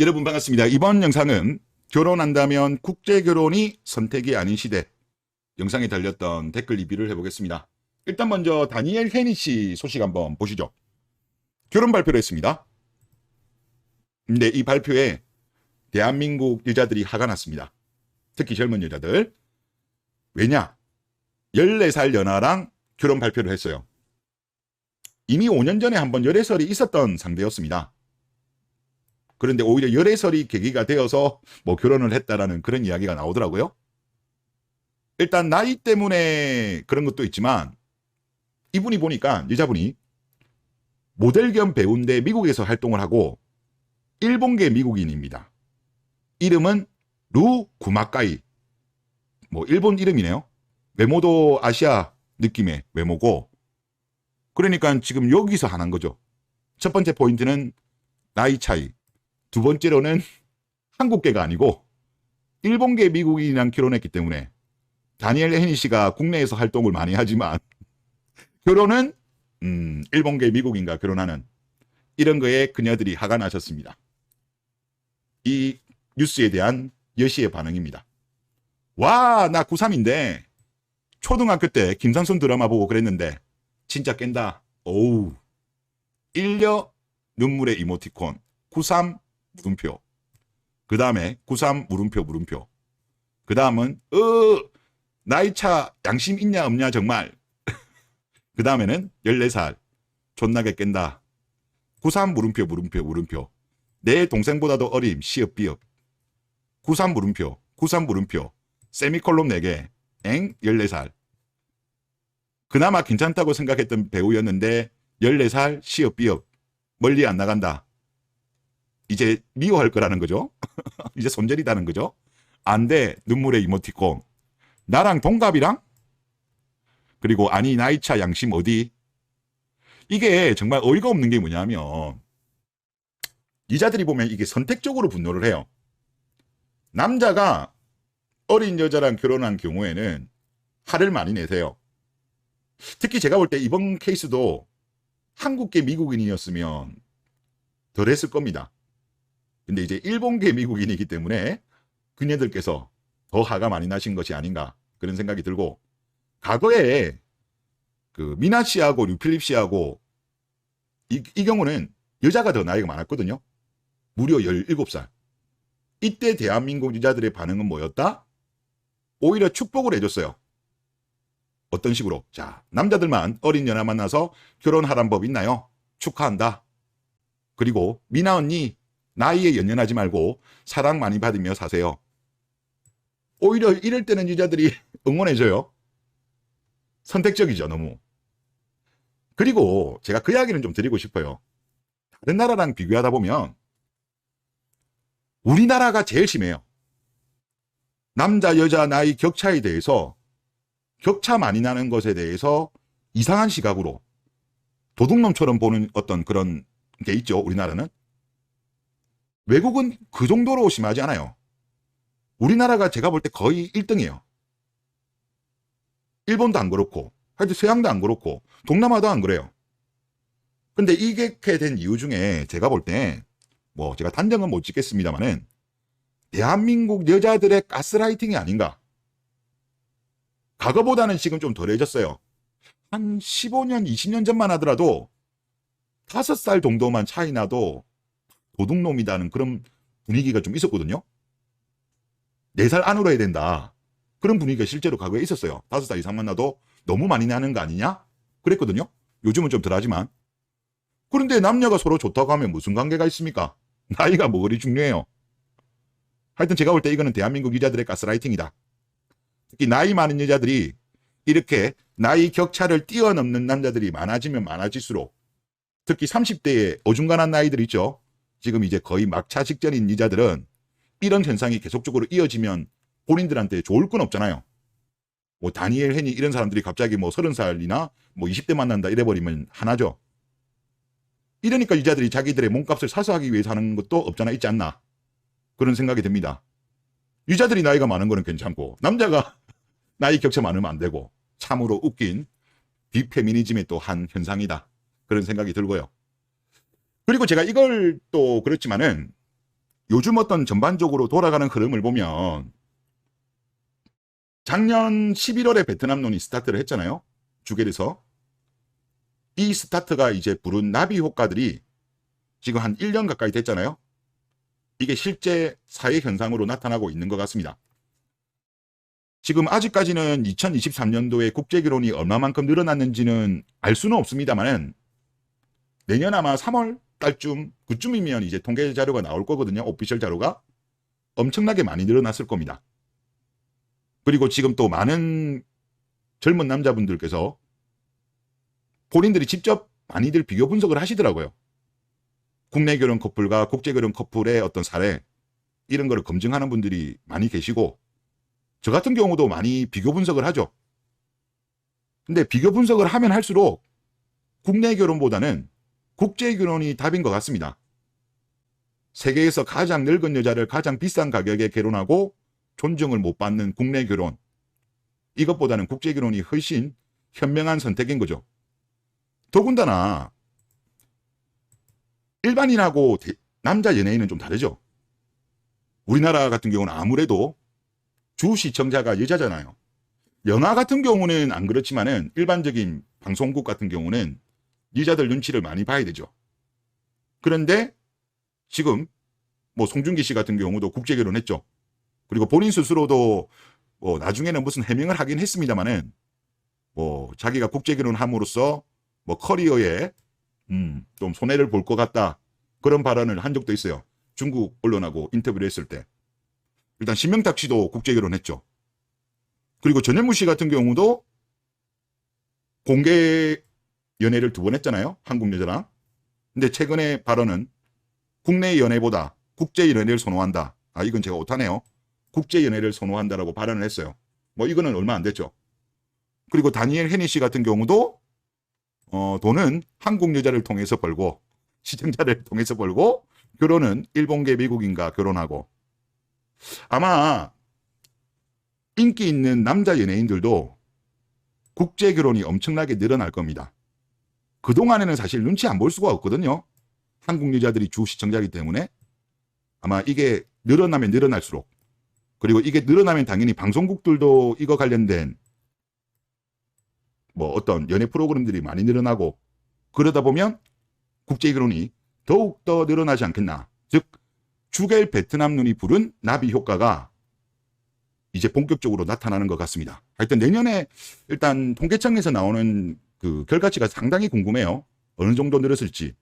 여러분 반갑습니다. 이번 영상은 결혼한다면 국제 결혼이 선택이 아닌 시대 영상에 달렸던 댓글 리뷰를 해보겠습니다. 일단 먼저 다니엘 헤니 씨 소식 한번 보시죠. 결혼 발표를 했습니다. 근데 이 발표에 대한민국 여자들이 화가 났습니다. 특히 젊은 여자들. 왜냐? 14살 연하랑 결혼 발표를 했어요. 이미 5년 전에 한번 열애설이 있었던 상대였습니다. 그런데 오히려 열애설이 계기가 되어서 뭐 결혼을 했다라는 그런 이야기가 나오더라고요. 일단 나이 때문에 그런 것도 있지만 이분이 보니까 여자분이 모델 겸 배우인데 미국에서 활동을 하고 일본계 미국인입니다. 이름은 루 구마까이. 뭐 일본 이름이네요. 외모도 아시아 느낌의 외모고 그러니까 지금 여기서 하는 거죠. 첫 번째 포인트는 나이 차이. 두 번째로는 한국계가 아니고 일본계 미국인이랑 결혼했기 때문에 다니엘 헤니 씨가 국내에서 활동을 많이 하지만 결혼은 음, 일본계 미국인과 결혼하는 이런 거에 그녀들이 화가 나셨습니다. 이 뉴스에 대한 여시의 반응입니다. 와, 나 고3인데 초등학교 때 김상순 드라마 보고 그랬는데 진짜 깬다. 오우. 일려 눈물의 이모티콘. 93 물음표. 그 다음에 93 물음표 물음표. 그 다음은 어 나이차 양심 있냐 없냐 정말. 그 다음에는 14살. 존나게 깬다. 93 물음표 물음표 물음표. 내 동생보다도 어림 시업 비업. 93 물음표 93 물음표. 세미콜론 4개. 엥 14살. 그나마 괜찮다고 생각했던 배우였는데 14살 시업 비업. 멀리 안 나간다. 이제 미워할 거라는 거죠. 이제 손절이다는 거죠. 안 돼. 눈물의 이모티콘. 나랑 동갑이랑? 그리고 아니 나이차 양심 어디? 이게 정말 어이가 없는 게 뭐냐면 이자들이 보면 이게 선택적으로 분노를 해요. 남자가 어린 여자랑 결혼한 경우에는 화를 많이 내세요. 특히 제가 볼 때 이번 케이스도 한국계 미국인이었으면 덜 했을 겁니다. 근데 이제 일본계 미국인이기 때문에 그녀들께서 더 화가 많이 나신 것이 아닌가 그런 생각이 들고 과거에 그 미나 씨하고 류필립 씨하고 이, 이 경우는 여자가 더 나이가 많았거든요. 무려 17살. 이때 대한민국 여자들의 반응은 뭐였다? 오히려 축복을 해줬어요. 어떤 식으로? 자, 남자들만 어린 연하 만나서 결혼하란 법 있나요? 축하한다. 그리고 미나 언니 나이에 연연하지 말고 사랑 많이 받으며 사세요. 오히려 이럴 때는 여자들이 응원해줘요. 선택적이죠, 너무. 그리고 제가 그 이야기는 좀 드리고 싶어요. 다른 나라랑 비교하다 보면 우리나라가 제일 심해요. 남자, 여자 나이 격차에 대해서 격차 많이 나는 것에 대해서 이상한 시각으로 도둑놈처럼 보는 어떤 그런 게 있죠, 우리나라는. 외국은 그 정도로 심하지 않아요. 우리나라가 제가 볼 때 거의 1등이에요. 일본도 안 그렇고, 하여튼 서양도 안 그렇고, 동남아도 안 그래요. 근데 이게 된 이유 중에 제가 볼 때, 뭐 제가 단정은 못 짓겠습니다만은, 대한민국 여자들의 가스라이팅이 아닌가. 과거보다는 지금 좀 덜해졌어요. 한 15년, 20년 전만 하더라도 5살 정도만 차이 나도 도둑놈이다는 그런 분위기가 좀 있었거든요. 4살 안으로 해야 된다. 그런 분위기가 실제로 과거에 있었어요. 5살 이상 만 나도 너무 많이 나는 거 아니냐? 그랬거든요. 요즘은 좀 덜하지만. 그런데 남녀가 서로 좋다고 하면 무슨 관계가 있습니까? 나이가 뭐 그리 중요해요. 하여튼 제가 볼 때 이거는 대한민국 여자들의 가스라이팅이다. 특히 나이 많은 여자들이 이렇게 나이 격차를 뛰어넘는 남자들이 많아지면 많아질수록 특히 30대에 어중간한 나이들 있죠. 지금 이제 거의 막차 직전인 여자들은 이런 현상이 계속적으로 이어지면 본인들한테 좋을 건 없잖아요. 뭐 다니엘 헨이 이런 사람들이 갑자기 뭐 30살이나 뭐 20대 만난다 이래버리면 하나죠. 이러니까 여자들이 자기들의 몸값을 사서 하기 위해서 하는 것도 없잖아 있지 않나. 그런 생각이 듭니다. 여자들이 나이가 많은 거는 괜찮고 남자가 나이 격차 많으면 안 되고 참으로 웃긴 비페미니즘의 또 한 현상이다. 그런 생각이 들고요. 그리고 제가 이걸 또 그렇지만은 요즘 어떤 전반적으로 돌아가는 흐름을 보면 작년 11월에 베트남론이 스타트를 했잖아요. 주겔에서. 이 스타트가 이제 부른 나비 효과들이 지금 한 1년 가까이 됐잖아요. 이게 실제 사회 현상으로 나타나고 있는 것 같습니다. 지금 아직까지는 2023년도에 국제 결혼이 얼마만큼 늘어났는지는 알 수는 없습니다만은 내년 아마 3월 달쯤 그쯤이면 이제 통계 자료가 나올 거거든요. 오피셜 자료가 엄청나게 많이 늘어났을 겁니다. 그리고 지금 또 많은 젊은 남자분들께서 본인들이 직접 많이들 비교 분석을 하시더라고요. 국내 결혼 커플과 국제 결혼 커플의 어떤 사례 이런 거를 검증하는 분들이 많이 계시고 저 같은 경우도 많이 비교 분석을 하죠. 근데 비교 분석을 하면 할수록 국내 결혼보다는 국제 결혼이 답인 것 같습니다. 세계에서 가장 늙은 여자를 가장 비싼 가격에 결혼하고 존중을 못 받는 국내 결혼. 이것보다는 국제 결혼이 훨씬 현명한 선택인 거죠. 더군다나 일반인하고 대- 남자 연예인은 좀 다르죠. 우리나라 같은 경우는 아무래도 주 시청자가 여자잖아요. 영화 같은 경우는 안 그렇지만은 일반적인 방송국 같은 경우는 여자들 눈치를 많이 봐야 되죠. 그런데 지금 뭐 송중기 씨 같은 경우도 국제 결혼했죠. 그리고 본인 스스로도 뭐 나중에는 무슨 해명을 하긴 했습니다만은 뭐 자기가 국제 결혼함으로써 뭐 커리어에 음, 좀 손해를 볼 것 같다. 그런 발언을 한 적도 있어요. 중국 언론하고 인터뷰를 했을 때. 일단 신명탁 씨도 국제 결혼했죠. 그리고 전현무 씨 같은 경우도 공개 연애를 두 번 했잖아요. 한국 여자랑. 근데 최근에 발언은 국내 연애보다 국제 연애를 선호한다. 아, 이건 제가 못하네요. 국제 연애를 선호한다라고 발언을 했어요. 뭐 이거는 얼마 안 됐죠. 그리고 다니엘 헤니 씨 같은 경우도 어, 돈은 한국 여자를 통해서 벌고 시청자를 통해서 벌고 결혼은 일본계 미국인과 결혼하고 아마 인기 있는 남자 연예인들도 국제 결혼이 엄청나게 늘어날 겁니다. 그동안에는 사실 눈치 안 볼 수가 없거든요. 한국 여자들이 주 시청자이기 때문에 아마 이게 늘어나면 늘어날수록 그리고 이게 늘어나면 당연히 방송국들도 이거 관련된 뭐 어떤 연예 프로그램들이 많이 늘어나고 그러다 보면 국제 결혼이 더욱 더 늘어나지 않겠나. 즉 주겔 베트남 눈이 부른 나비 효과가 이제 본격적으로 나타나는 것 같습니다. 하여튼 내년에 일단 통계청에서 나오는 그 결과치가 상당히 궁금해요. 어느 정도 늘었을지.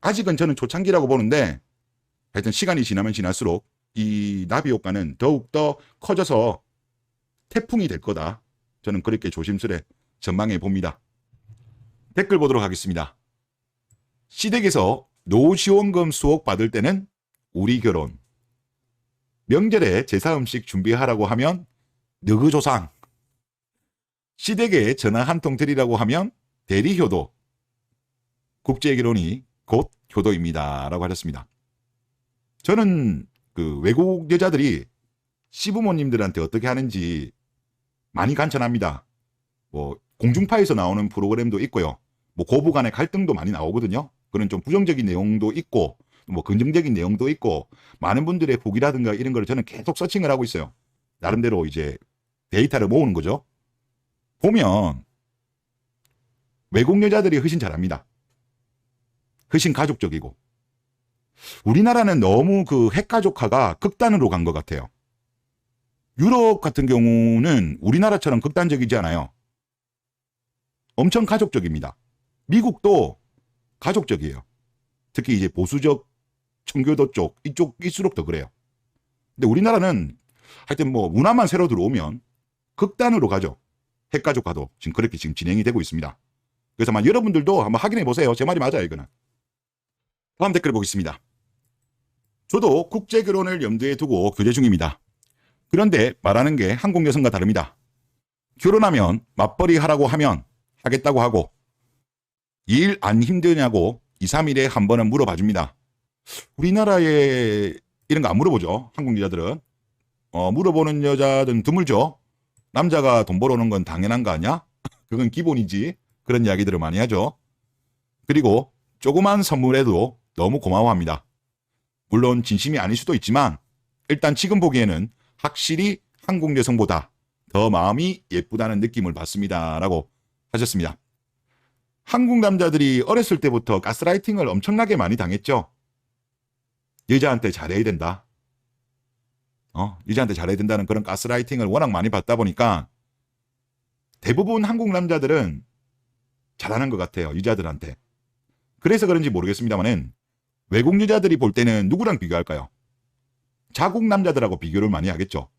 아직은 저는 초창기라고 보는데 하여튼 시간이 지나면 지날수록 이 나비 효과는 더욱 더 커져서 태풍이 될 거다. 저는 그렇게 조심스레 전망해 봅니다. 댓글 보도록 하겠습니다. 시댁에서 노지원금 수억 받을 때는 우리 결혼. 명절에 제사 음식 준비하라고 하면 너그 조상. 시댁에 전화 한 통 드리라고 하면 대리 효도. 국제 결혼이 곧 효도입니다. 라고 하셨습니다. 저는 그 외국 여자들이 시부모님들한테 어떻게 하는지 많이 간천합니다. 뭐 공중파에서 나오는 프로그램도 있고요. 뭐 고부 간의 갈등도 많이 나오거든요. 그런 좀 부정적인 내용도 있고 뭐 긍정적인 내용도 있고 많은 분들의 보기라든가 이런 걸 저는 계속 서칭을 하고 있어요. 나름대로 이제 데이터를 모으는 거죠. 보면 외국 여자들이 훨씬 잘합니다. 훨씬 가족적이고 우리나라는 너무 그 핵가족화가 극단으로 간 것 같아요. 유럽 같은 경우는 우리나라처럼 극단적이지 않아요. 엄청 가족적입니다. 미국도 가족적이에요. 특히 이제 보수적 청교도 쪽 이쪽일수록 더 그래요. 근데 우리나라는 하여튼 뭐 문화만 새로 들어오면 극단으로 가죠. 핵가족화도 지금 그렇게 지금 진행이 되고 있습니다. 그래서 아마 여러분들도 한번 확인해 보세요. 제 말이 맞아요, 이거는. 다음 댓글 보겠습니다. 저도 국제 결혼을 염두에 두고 교제 중입니다. 그런데 말하는 게 한국 여성과 다릅니다. 결혼하면 맞벌이 하라고 하면 하겠다고 하고 일 안 힘드냐고 2, 3일에 한 번은 물어봐 줍니다. 우리나라에 이런 거 안 물어보죠. 한국 여자들은. 어, 물어보는 여자들은 드물죠. 남자가 돈 벌어오는 건 당연한 거 아니야? 그건 기본이지. 그런 이야기들을 많이 하죠. 그리고 조그만 선물에도 너무 고마워합니다. 물론 진심이 아닐 수도 있지만 일단 지금 보기에는 확실히 한국 여성보다 더 마음이 예쁘다는 느낌을 받습니다 라고 하셨습니다. 한국 남자들이 어렸을 때부터 가스라이팅을 엄청나게 많이 당했죠. 여자한테 잘해야 된다. 어, 여자한테 잘해야 된다는 그런 가스라이팅을 워낙 많이 받다 보니까 대부분 한국 남자들은 잘하는 것 같아요. 여자들한테. 그래서 그런지 모르겠습니다만은 외국 여자들이 볼 때는 누구랑 비교할까요? 자국 남자들하고 비교를 많이 하겠죠.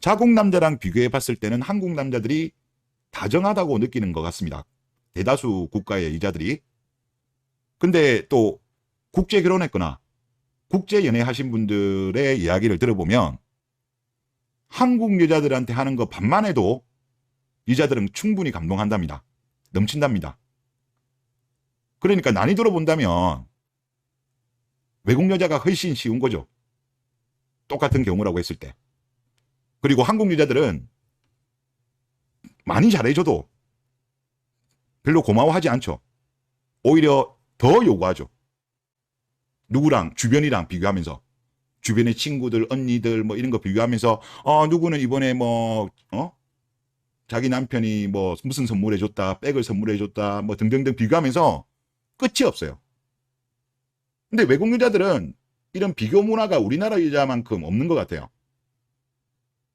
자국 남자랑 비교해 봤을 때는 한국 남자들이 다정하다고 느끼는 것 같습니다. 대다수 국가의 여자들이. 근데 또 국제 결혼했거나 국제 연애 하신 분들의 이야기를 들어보면 한국 여자들한테 하는 거 반만 해도 여자들은 충분히 감동한답니다. 넘친답니다. 그러니까 난이도로 본다면 외국 여자가 훨씬 쉬운 거죠. 똑같은 경우라고 했을 때. 그리고 한국 여자들은 많이 잘해줘도 별로 고마워하지 않죠. 오히려 더 요구하죠. 누구랑 주변이랑 비교하면서 주변의 친구들, 언니들 뭐 이런 거 비교하면서 어 누구는 이번에 뭐 어? 자기 남편이 뭐 무슨 선물해 줬다, 백을 선물해 줬다, 뭐 등등등 비교하면서 끝이 없어요. 근데 외국 여자들은 이런 비교 문화가 우리나라 여자만큼 없는 것 같아요.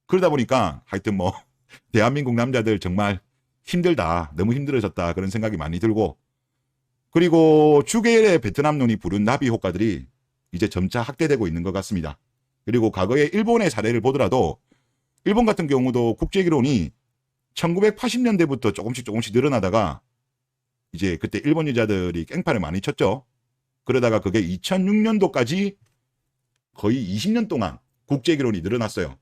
그러다 보니까 하여튼 뭐 대한민국 남자들 정말 힘들다, 너무 힘들어졌다 그런 생각이 많이 들고 그리고 주계의 베트남론이 부른 나비 효과들이 이제 점차 확대되고 있는 것 같습니다. 그리고 과거의 일본의 사례를 보더라도 일본 같은 경우도 국제기론이 1980년대부터 조금씩 조금씩 늘어나다가 이제 그때 일본 여자들이 깽판을 많이 쳤죠. 그러다가 그게 2006년도까지 거의 20년 동안 국제기론이 늘어났어요.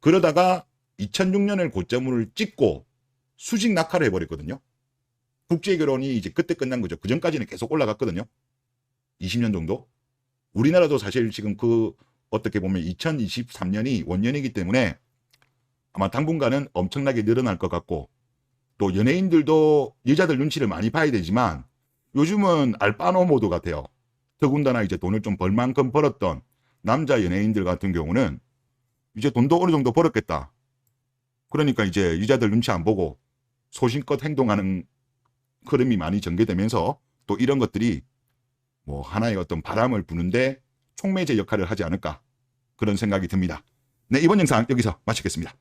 그러다가 2006년을 고점을 찍고 수직 낙하를 해버렸거든요. 국제 결혼이 이제 그때 끝난 거죠. 그 전까지는 계속 올라갔거든요. 20년 정도. 우리나라도 사실 지금 그 어떻게 보면 2023년이 원년이기 때문에 아마 당분간은 엄청나게 늘어날 것 같고 또 연예인들도 여자들 눈치를 많이 봐야 되지만 요즘은 알바노 모드 같아요. 더군다나 이제 돈을 좀 벌 만큼 벌었던 남자 연예인들 같은 경우는 이제 돈도 어느 정도 벌었겠다. 그러니까 이제 여자들 눈치 안 보고 소신껏 행동하는 흐름이 많이 전개되면서 또 이런 것들이 뭐 하나의 어떤 바람을 부는데 촉매제 역할을 하지 않을까 그런 생각이 듭니다. 네, 이번 영상 여기서 마치겠습니다.